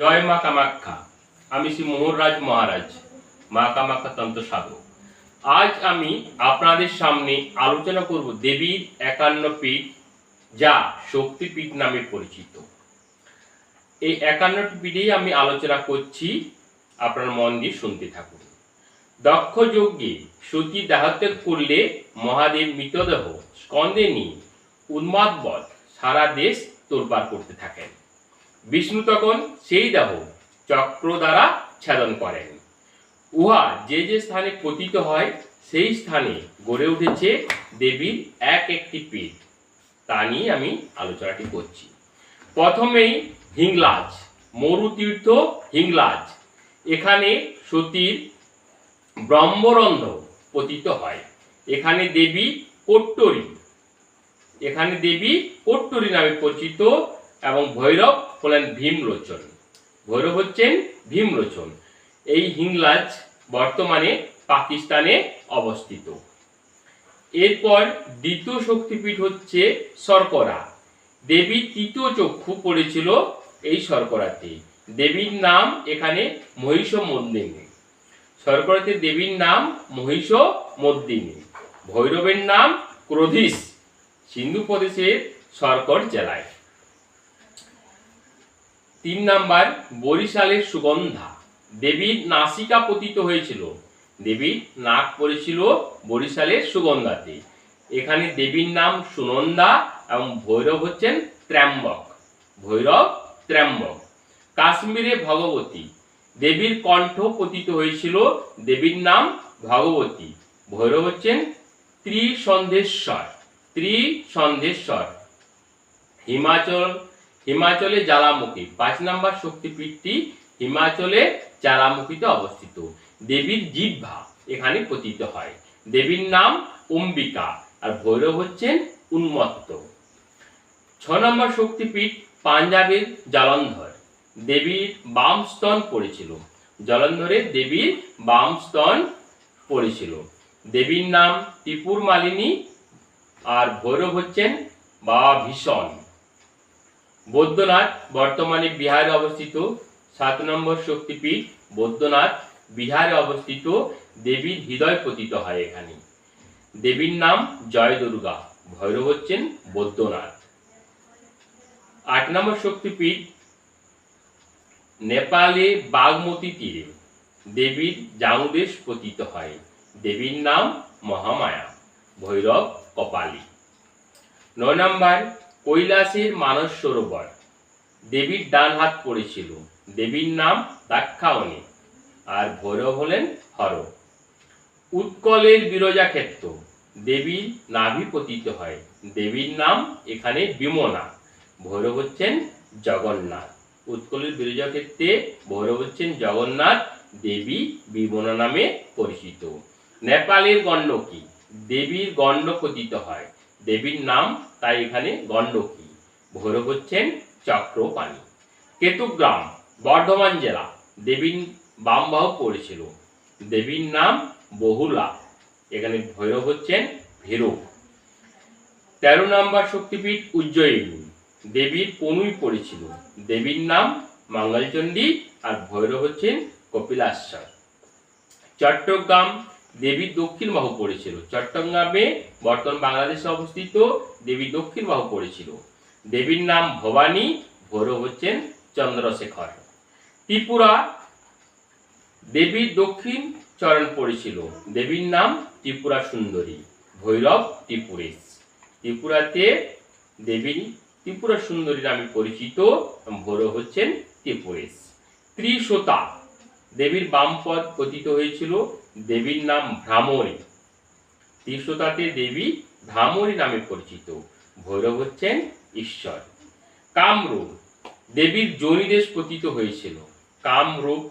জয় মা কামাখ্যা। আমি শ্রী মোহনরাজ মহারাজ, মা কামাখ্যা তন্ত্র সাধক। আজ আমি আপনাদের সামনে আলোচনা করব দেবীর একান্ন পীঠ, যা শক্তিপীঠ নামে পরিচিত। এই একান্নটি পীঠেই আমি আলোচনা করছি, আপনার মন দিয়ে শুনতে থাকুন। দক্ষ যজ্ঞে সতী দেহত্যাগ করলে মহাদেব মৃতদেহ স্কন্দে নিয়ে উন্মাদ বধ সারা দেশ তোলপাড় করতে থাকেন। বিষ্ণু তখন সেই দেহ চক্র দ্বারা ছেদন করেন। উহা যে যে স্থানে পতিত হয়, সেই স্থানে গড়ে উঠেছে দেবীর এক একটি পীঠ। তা নিয়ে আমি আলোচনাটি করছি। প্রথমেই হিংলাজ, মরুতীর্থ হিংলাজ। এখানে সতীর ব্রহ্মরন্ধ্র পতিত হয়। এখানে দেবী কোট্টরী। এখানে দেবী কোট্টরী নামে পরিচিত এবং ভৈরব হলেন ভীমলোচন ভৈরব হচ্ছেন ভীমলোচন এই হিংলাজ বর্তমানে পাকিস্তানে অবস্থিত। এরপর দ্বিতীয় শক্তিপীঠ হচ্ছে শর্করা। দেবীর তৃতীয় চক্ষু পড়েছিল এই শর্করাতে। দেবীর নাম এখানে মহিষ মন্দিনী শর্করাতে দেবীর নাম মহিষ মদ্দিনী ভৈরবের নাম ক্রোধিস। সিন্ধু প্রদেশের শর্কর জেলায়। তিন নাম্বার, বরিশালের সুগন্ধা। দেবীর নাসিকা পতিত হয়েছিল। দেবীর নাক পড়েছিল বরিশালের সুগন্ধাতে। এখানে দেবীর নাম সুনন্দা এবং ভৈরব হচ্ছেন ত্র্যম্বক। ভৈরব, ত্র্যম্বক। কাশ্মীরে ভগবতী। দেবীর কণ্ঠ পতিত হয়েছিল দেবীর নাম ভগবতী। ভৈরব হচ্ছেন ত্রিসন্ধেশ্বর ত্রিসন্ধেশ্বর হিমাচল হিমাচলে জ্বালামুখী। পাঁচ নম্বর শক্তিপীঠটি হিমাচলে জ্বালামুখীতে অবস্থিত। দেবীর জিহ্বা এখানে পতিত হয়। দেবীর নাম অম্বিকা আর ভৈরব হচ্ছেন উন্মত্ত। ছ নম্বর শক্তিপীঠ পাঞ্জাবের জলন্ধর। দেবীর বাম স্তন পড়েছিল। জলন্ধরে দেবীর বাম স্তন পড়েছিল। দেবীর নাম ত্রিপুর মালিনী আর ভৈরব হচ্ছেন বাবা ভীষণ বৈদ্যনাথ বর্তমানে বিহারে অবস্থিত। সাত নম্বর শক্তিপীঠ বৈদ্যনাথ বিহারে অবস্থিত। দেবীর হৃদয় পতিত হয় এখানে। দেবীর নাম জয় দুর্গা। ভৈরব হচ্ছেন বৈদ্যনাথ। আট নম্বর শক্তিপীঠ নেপালে বাগমতী তীরে। দেবীর জানুদেশ পতিত হয়। দেবীর নাম মহামায়া। ভৈরব কপালী। নয় নম্বর কৈলাসের মানস সরোবর। দেবীর ডান হাত পড়েছিল। দেবীর নাম দাক্ষায়ণী আর ভৈরব হলেন হর। উৎকলের বিরজা ক্ষেত্র দেবীর নাভি পতিত হয়। দেবীর নাম এখানে বিমনা ভৈরব হচ্ছেন জগন্নাথ। উৎকলের বিরজা ক্ষেত্রে ভৈরব হচ্ছেন জগন্নাথ। দেবী বিমনা নামে পরিচিত। নেপালের গণ্ডকী দেবীর গণ্ড পতিত হয়। দেবীর নাম তাই এখানে গণ্ডকী ভৈরব হচ্ছেন চক্রপাণী। কেতুগ্রাম, বর্ধমান জেলা দেবীর বামবাহ পড়েছিল দেবীর নাম বহুলা। এখানে ভৈরব হচ্ছেন ভৈরব। তেরো নম্বর শক্তিপীঠ উজ্জয়িনী দেবীর কনুই পড়েছিল দেবীর নাম মঙ্গলচণ্ডী আর ভৈরব হচ্ছেন কপিলাশ্বর চট্টগ্রাম দেবীর দক্ষিণ বাহু পড়েছিল। চট্টগ্রামে বর্তমান বাংলাদেশে অবস্থিত দেবী দক্ষিণ বাহু পড়েছিল। দেবীর নাম ভবানী, ভৈরব হচ্ছেন চন্দ্রশেখর। ত্রিপুরা দেবীর দক্ষিণ চরণ পড়েছিল। দেবীর নাম ত্রিপুরা সুন্দরী, ভৈরব ত্রিপুরেশ। ত্রিপুরাতে দেবী ত্রিপুরা সুন্দরী নামে পরিচিত ভৈরব হচ্ছেন ত্রিপুরেশ। ত্রিশোতা দেবীর বাম পদ পতিত হয়েছিল। দেবীর নাম ভ্রামরী। ত্রিশোতাতে দেবী ভ্রামরী নামে পরিচিত। ভৈরব হচ্ছেন ঈশ্বর। কামরূপ। দেবীর জনিদেশ পতিত হয়েছিল। কামরূপ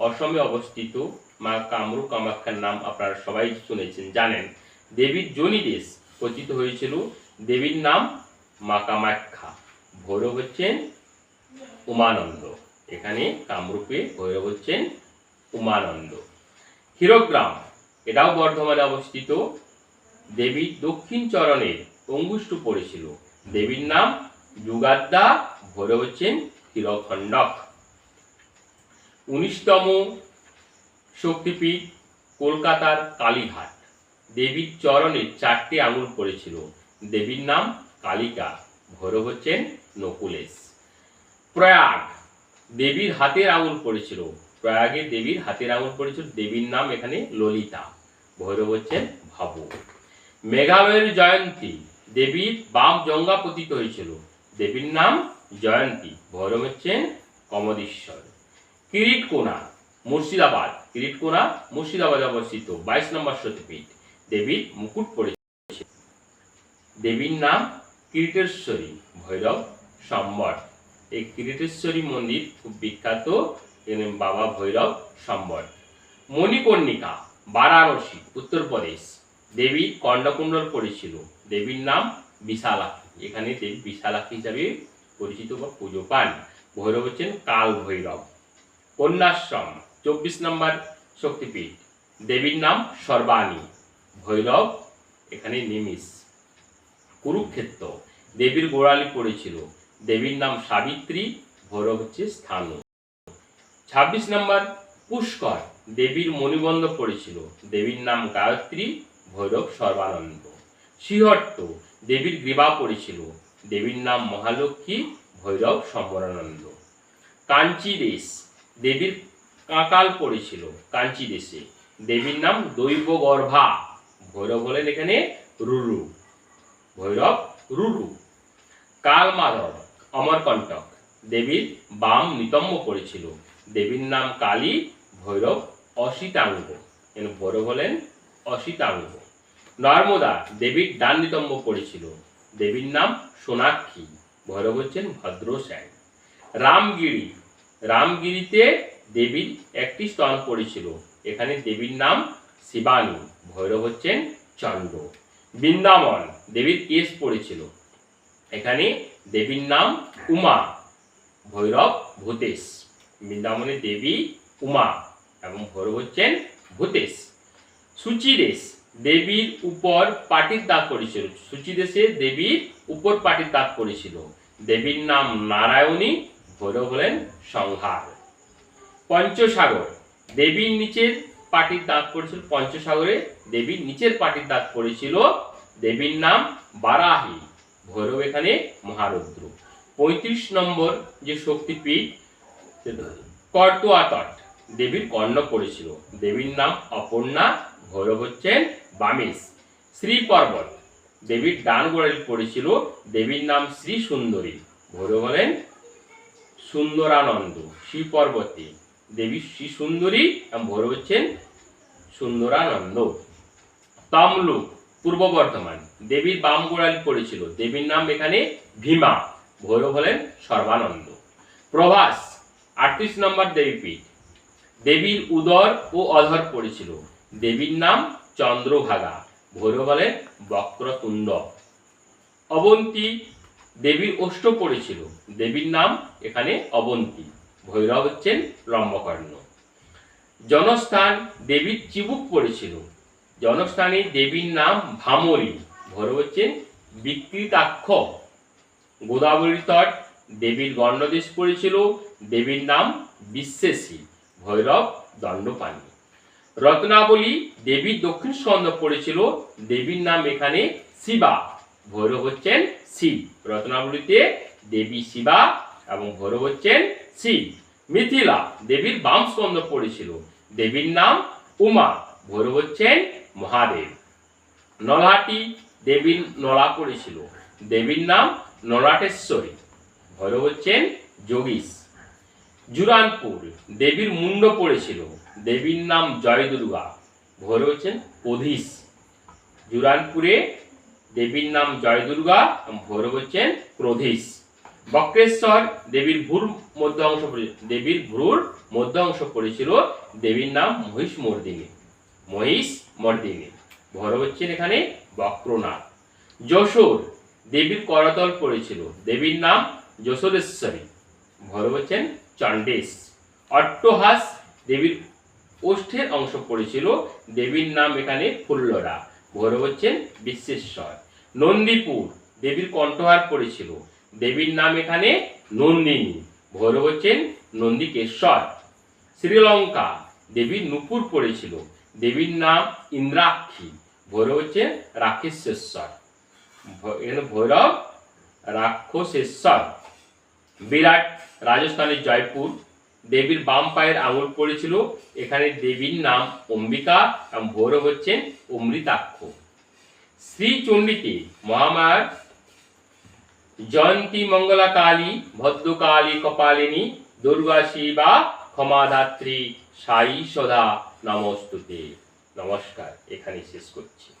অসমে অবস্থিত। মা কামরূপ কামাখ্যার নাম আপনারা সবাই শুনেছেন, জানেন। দেবীর জনিদেশ পতিত হয়েছিল। দেবীর নাম মা কামাখ্যা। ভৈরব হচ্ছেন উমানন্দ। এখানে কামরূপে ভৈরব হচ্ছেন উমানন্দ। হিরোগ্রাম, এটাও বর্ধমানে অবস্থিত। দেবীর দক্ষিণ চরণের অঙ্গুষ্ঠ পড়েছিল। দেবীর নাম যুগাদ্দা ভৈরব হচ্ছেন হিরখণ্ডক উনিশতম শক্তিপীঠ, কলকাতার কালীঘাট। দেবীর চরণে চারটি আঙুল পড়েছিল। দেবীর নাম কালিকা ভৈরব হচ্ছেন নকুলেশ। প্রয়াগ, দেবীর হাতের আঙুল পড়েছিল। প্রয়াগে দেবীর হাতের আঙুল পড়েছিল দেবীর নাম এখানে ললিতা। ভৈরব হচ্ছেন ভাবু। মেঘালয়ের জয়ন্তী, দেবীর বাম জঙ্গা পতিত হয়েছিল। দেবীর নাম জয়ন্তী, ভৈরব হচ্ছেন কমদেশ্বর কিরিটকোনা, মুর্শিদাবাদ। কিরিটকোনা, মুর্শিদাবাদে অবস্থিত, বাইশ নম্বর সতীপীঠ। দেবীর মুকুট পড়েছে। দেবীর নাম কিরিটেশ্বরী, ভৈরব সম্বর এই কিরিটেশ্বরী মন্দির খুব বিখ্যাত। এখানে বাবা ভৈরব সম্বর মণিকর্ণিকা, বারাণসী, উত্তরপ্রদেশ। দেবী কর্ণকুণ্ডল পড়েছিল দেবীর নাম বিশালাক্ষী। এখানে দেবী বিশালাক্ষী হিসাবে পরিচিত বা পুজো পান। ভৈরব হচ্ছেন কাল ভৈরব। কন্যাশ্রম, চব্বিশ নম্বর শক্তিপীঠ। দেবীর নাম সর্বাণী। ভৈরব, এখানে নিমিষ। কুরুক্ষেত্র। দেবীর গোড়ালি পড়েছিল দেবীর নাম সাবিত্রী। ভৈরব হচ্ছে স্থানু। ছাব্বিশ নম্বর, পুষ্কর, দেবীর মণিবন্ধ পড়েছিল। দেবীর নাম গায়ত্রী, ভৈরব সর্বানন্দ। শ্রীহট্ট, দেবীর গ্রীবা পড়েছিল। দেবীর নাম মহালক্ষ্মী, ভৈরব সম্বরানন্দ। কাঞ্চি দেশ দেবীর কাকাল পড়েছিল কাঞ্চি দেশে দেবীর নাম দৈব গর্ভা ভৈরব হলেন এখানে রুরু। ভৈরব, রুরু। কাল মাধব অমরকণ্টক, দেবীর বাম নিতম্ব পড়েছিল। দেবীর নাম কালী ভৈরব অসিতাঙ্গ। এখানে ভৈরব হলেন অসিতাঙ্গ। নর্মদা দেবীর ডান নিতম্ব পড়েছিল। দেবীর নাম সোনাক্ষী। ভৈরব হচ্ছেন ভদ্রশ্যাম রামগিরি। রামগিরিতে দেবীর একটি স্তন পড়েছিল। এখানে দেবীর নাম শিবানী। ভৈরব হচ্ছেন চন্দ্র। বৃন্দাবন দেবীর কেশ পড়েছিল। এখানে দেবীর নাম উমা। ভৈরব ভূতেশ। বৃন্দাবনে দেবী উমা এবং ভৈরব হচ্ছেন ভূতেশ। সুচিদেশ দেবীর উপর পাটির দাগ পড়েছিল সুচিদেশে দেবীর উপর পাটির দাগ পড়েছিল দেবীর নাম নারায়ণী, ভৈরব হলেন সংহার। পঞ্চসাগর দেবীর নিচের পাটির দাগ পড়েছিল পঞ্চসাগরে দেবীর নিচের পাটির দাগ পড়েছিল দেবীর নাম বারাহী, ভৈরব এখানে মহারুদ্র। পঁয়ত্রিশ নম্বর যে শক্তিপীঠ কর্তোয়া তট দেবীর কর্ণ পড়েছিল দেবীর নাম অপর্ণা, ভৈরব হচ্ছেন বামেশ শ্রী পর্বত। দেবীর ডান গোড়ালি পড়েছিল দেবীর নাম শ্রী সুন্দরী। ভৈরব হলেন সুন্দরানন্দ, শ্রী পর্বতে। দেবী শ্রী সুন্দরী, এবং ভৈরব হচ্ছেন সুন্দরানন্দ। তমলুক, পূর্ব বর্ধমান। দেবীর বাম গোড়ালি পড়েছিল দেবীর নাম এখানে ভীমা। ভৈরব হলেন সর্বানন্দ। প্রভাস। আটত্রিশ নম্বর দেবীপীঠ দেবীর উদর ও অধর পড়েছিল। দেবীর নাম চন্দ্রভাগা। ভৈরব হলেন বক্রতুণ্ড। অবন্তী দেবীর অষ্ট পড়েছিল। দেবীর নাম এখানে অবন্তী। ভৈরব হচ্ছেন লম্বকর্ণ জনস্থান দেবীর চিবুক পড়েছিল। জনস্থানে দেবীর নাম ভামরী। ভৈরব হচ্ছেন বিকৃতাক্ষ। গোদাবরী তট দেবীর গণ্ডদেশ পড়েছিল, দেবীর নাম বিশ্বেশী, ভৈরব দণ্ডপাণি। রত্নাবলী দেবীর দক্ষিণ স্কন্ধ পড়েছিল, দেবীর নাম এখানে শিবা, ভৈরব হচ্ছেন শিব। রত্নাবলীতে দেবী শিবা এবং ভৈরব হচ্ছেন শিব। মিথিলা দেবীর বাম স্কন্ধ পড়েছিল, দেবীর নাম উমা, ভৈরব হচ্ছেন মহাদেব। নলহাটি দেবীর নলা পড়েছিল, দেবীর নাম নলাটেশ্বরী। ভৈরব হচ্ছেন যোগীশ। জুরানপুর, দেবীর মুন্ড পড়েছিল। দেবীর নাম জয় দুর্গা হচ্ছেন অধীশ। জুরানপুরে দেবীর নাম জয় দুর্গা হচ্ছেন ক্রোধীশ। বক্রেশ্বর, দেবীর ভ্রুর মধ্য অংশ দেবীর ভ্রুর মধ্য অংশ পড়েছিল দেবীর নাম মহিষ মর্দিনী। মহিষ মর্দিনী। ভৈরব হচ্ছেন এখানে বক্রনাথ। যশোর, দেবীর করতল পড়েছিল। দেবীর নাম যশোরেশ্বরী ভৈরব হচ্ছেন চণ্ডেশ। অট্টহাস দেবীর ওষ্ঠের অংশ পড়েছিল, দেবীর নাম এখানে ফুল্লরা ভৈরব হচ্ছেন বিশ্বেশ্বর। নন্দীপুর দেবীর কণ্ঠহার পড়েছিল, দেবীর নাম এখানে নন্দিনী ভৈরব হচ্ছেন নন্দিকেশ্বর। শ্রীলঙ্কা দেবীর নুপুর পড়েছিল, দেবীর নাম ইন্দ্রাক্ষী ভৈরব হচ্ছেন রাক্ষসেশ্বর এখানে ভৈরব রাক্ষসেশ্বর। বিরাট রাজস্থানের জয়পুর। দেবীর বাম পায়ের আঙুল পড়েছিল। এখানে দেবীর নাম অম্বিকা এবং ভৈরব হচ্ছেন অমৃতাক্ষ। শ্রীচণ্ডীতে মহামায়ার জয়ন্তী মঙ্গলা কালী ভদ্রকালী কপালিনী, দুর্গা শিবা ক্ষমাধাত্রী সাই সদা নমস্তুতে। নমস্কার এখানে শেষ করছি।